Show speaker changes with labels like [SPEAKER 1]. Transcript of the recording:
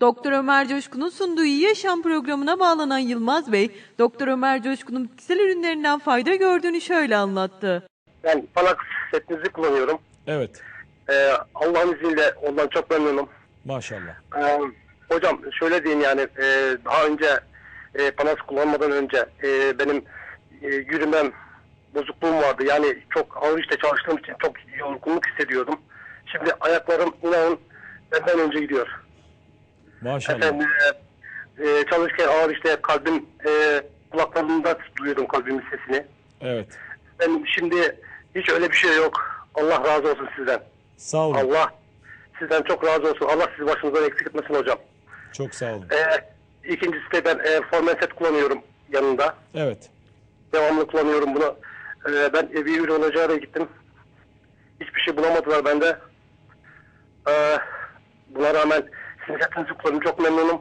[SPEAKER 1] Doktor Ömer Coşkun'un sunduğu İyi Yaşam programına bağlanan Yılmaz Bey, Doktor Ömer Coşkun'un bitkisel ürünlerinden fayda gördüğünü şöyle anlattı.
[SPEAKER 2] Ben Panax setinizi kullanıyorum.
[SPEAKER 3] Evet.
[SPEAKER 2] Ee, Allah'ın izniyle ondan çok memnunum.
[SPEAKER 3] Maşallah.
[SPEAKER 2] Ee, hocam şöyle diyeyim yani e, daha önce e, Panax kullanmadan önce e, benim e, yürümem bozukluğum vardı. Yani çok ağır işte çalıştığım için çok yorgunluk hissediyordum. Şimdi ayaklarım inanın benden önce gidiyor.
[SPEAKER 3] Maşallah.
[SPEAKER 2] Efendim e, e, çalışırken ağır işte kalbim e, kulaklarımda duyuyordum kalbimin sesini.
[SPEAKER 3] Evet.
[SPEAKER 2] Ben şimdi hiç öyle bir şey yok. Allah razı olsun sizden.
[SPEAKER 3] Sağ olun.
[SPEAKER 2] Allah sizden çok razı olsun. Allah sizi başınızdan eksik etmesin hocam.
[SPEAKER 3] Çok sağ olun.
[SPEAKER 2] Ee, ikincisi de ben e, Formenset kullanıyorum yanında.
[SPEAKER 3] Evet.
[SPEAKER 2] Devamlı kullanıyorum bunu. Ee, ben evi ürolojiye gittim. Hiçbir şey bulamadılar bende. Ee, buna rağmen kullanıyorum. Çok memnunum.